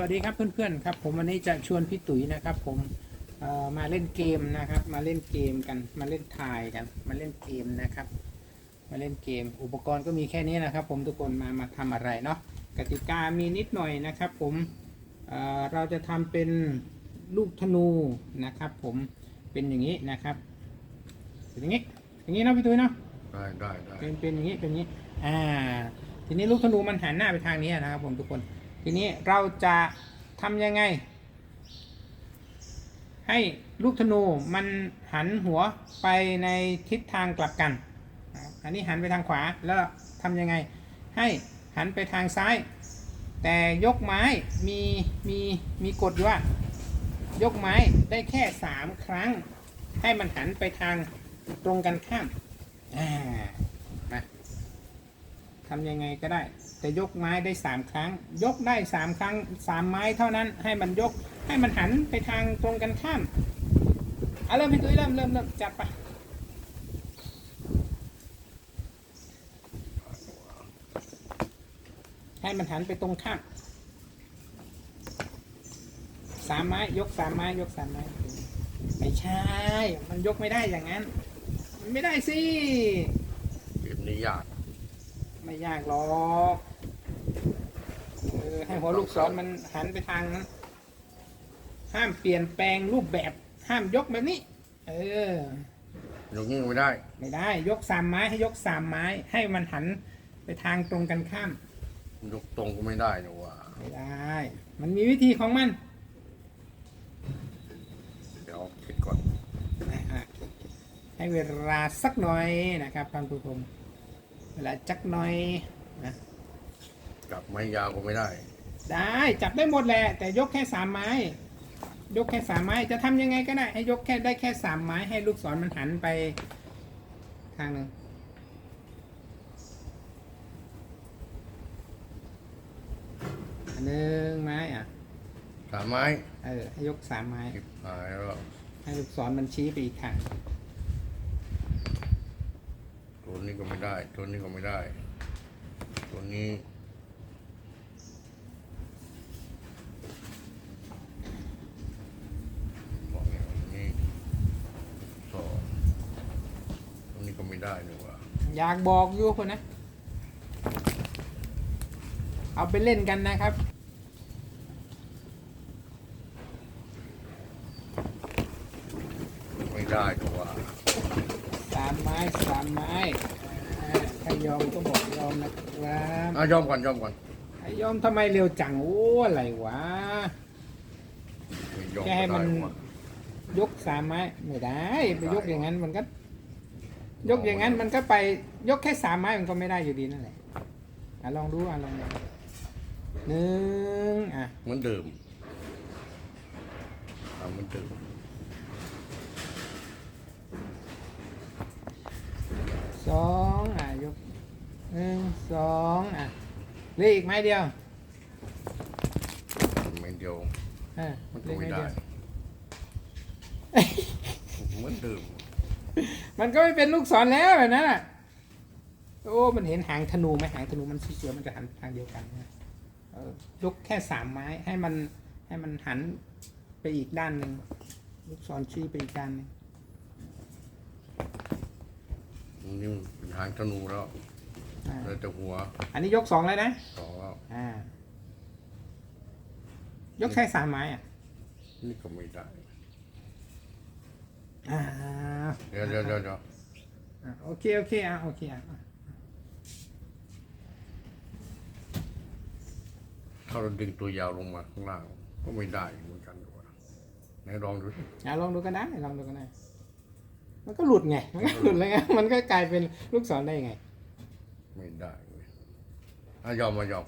วัสดีครับเพื่อนๆครับผมวันนี้จะชวนพี่ตุ๋ยนะครับ ผมเอ่อมาเล่นเกมนะครับ มาเล่นเกมกันมาเล่นทายกัน มาเล่นเกมนะครับ มาเล่นเกม อุปกรณ์ก็มีแค่นี้นะครับ ผมทุกคนมามาทำอะไรเนาะกติกามีนิดหน่อยนะครับ ผมเอ่อเราจะทำเป็นลูกธนูนะครับ ผมเป็นอย่างนี้นะครับเป็นอย่างนี้อย่างนี้เนาะพี่ตุ๋ยเนาะได้ได้ได้เป็นเป็นอย่างนี้เป็นอย่างนี้อ่าทีนี้ลูกธนูมันหันหน้าไปทางนี้นะครับ ผมทุกคน ทีนี้เราจะทำยังไง ให้ลูกธนูมันหันหัวไปในทิศทางกลับกัน อันนี้หันไปทางขวาแล้วทำยังไง ให้หันไปทางซ้าย แต่ยกไม้มีมีมีกฎว่า ยกไม้ได้แค่สามครั้ง ให้มันหันไปทางตรงกันข้ามอ่า ทำยังไงก็ได้แต่ยกไม้ได้สามครั้ง ยกได้สามครั้งสามไม้เท่านั้น ให้มันยกให้มันหันไปทางตรงกันข้ามเอาเริ่มพี่ตุ้ยเริ่มเริ่มเริ่มจับไปให้มันหันไปตรงข้ามสามไม้ยกสามไม้ยกสามไม้ไม่ใช่ มันยกไม่ได้อย่างนั้น มันไม่ได้สิเกมนี้ยาก ไม่ยากหรอกเออให้หัวลูกศรมันหันไปทางนั้นห้ามเปลี่ยนแปลงรูปแบบ ห้ามยกแบบนี้ เออ ยกนี้ไม่ได้ ไม่ได้ ยกสามไม้ให้ยกสามไม้ ให้มันหันไปทางตรงกันข้าม ยกตรงก็ไม่ได้นะว่าไม่ได้ มันมีวิธีของมันเดี๋ยวคิดก่อน นะฮะให้เวลาสักหน่อยนะครับท่านผู้ชม เวลาจักหน่อยนะจับไม้ยาวก็ไม่ได้ ได้จับได้หมดแหละแต่ยกแค่สามไม้ ยกแค่สามไม้จะทำยังไงก็ได้ ให้ยกแค่ได้แค่สามไม้ให้ลูกศรมันหันไปทางหนึ่งอันหนึ่งไม้อะสามไม้เออให้ยกสามไม้หยิบหายแล้วให้ลูกศรมันชี้ไปอีกทาง ตัวนี้ ก็ไม่ได้ ตัวนี้ก็ไม่ได้ ตัวนี้บอกไงวะนี่สองตัวนี้ก็ไม่ได้นี่ว่าอยากบอกอยู่คนนะ เอาไปเล่นกันนะครับ ไม่ได้นี่ว่า สามไม้สามไม้อ่า ถ้ายอมก็บอกยอมนะครับอะยอมก่อนยอมก่อนไอ้ยอมทำไมเร็วจังโอ้อะไรวะไม่ยอมแค่ให้ก็มันได้ว่ะยกสามไม้ไม่ได้ ไปยกอย่างนั้นมันก็ ยกอย่างนั้นมันก็ไปยกแค่สามไม้มันก็ไม่ได้อยู่ดีนั่นแหละอะลองดูอะลองดูหนึ่งอะเหมือนเดิมทำเหมือนเดิมสองอะยกห นึ่งสองอะเหลืออีกไม้เดียวไม่เดียวอะมันเหลืก็อไม่ไม้ได้เดียวเหมือนเดิมมันก็ไม่เป็นลูกศรแล้วแบบนั้นอะ โอ้ มันเห็นหางธนูไหมหางธนูมันสวยๆมันจะหันทางเดียวกันนะเออยกแค่สามไม้ให้มันให้มันหันไปอีกด้านหนึ่งลูกศรชี้ไปอีกด้านหนึ่งนี่มันเป็นหางธนูแล้ว อ่าเลยแต่หัวอันนี้ยกสองเลยนะสองแล้วอ่ายกแค่สามไม้อะนี่ก็ไม่ได้ อ่าเดี๋ยวเดี๋ยวเดี๋ยวเดี๋ยวอะโอเคโอเคอะโอเคอะถ้าเราดึงตัวยาวลงมาข้างล่าง ก็ไม่ได้เหมือนกันว่ะไหนลองดูสิ อะลองดูกันได้ลองดูกันได้มันก็หลุดไงมันก็หลุดเลยไงมันก็กลายเป็นลูกศรได้ยังไง ไม่ได้เว้ยอะยอมมายอม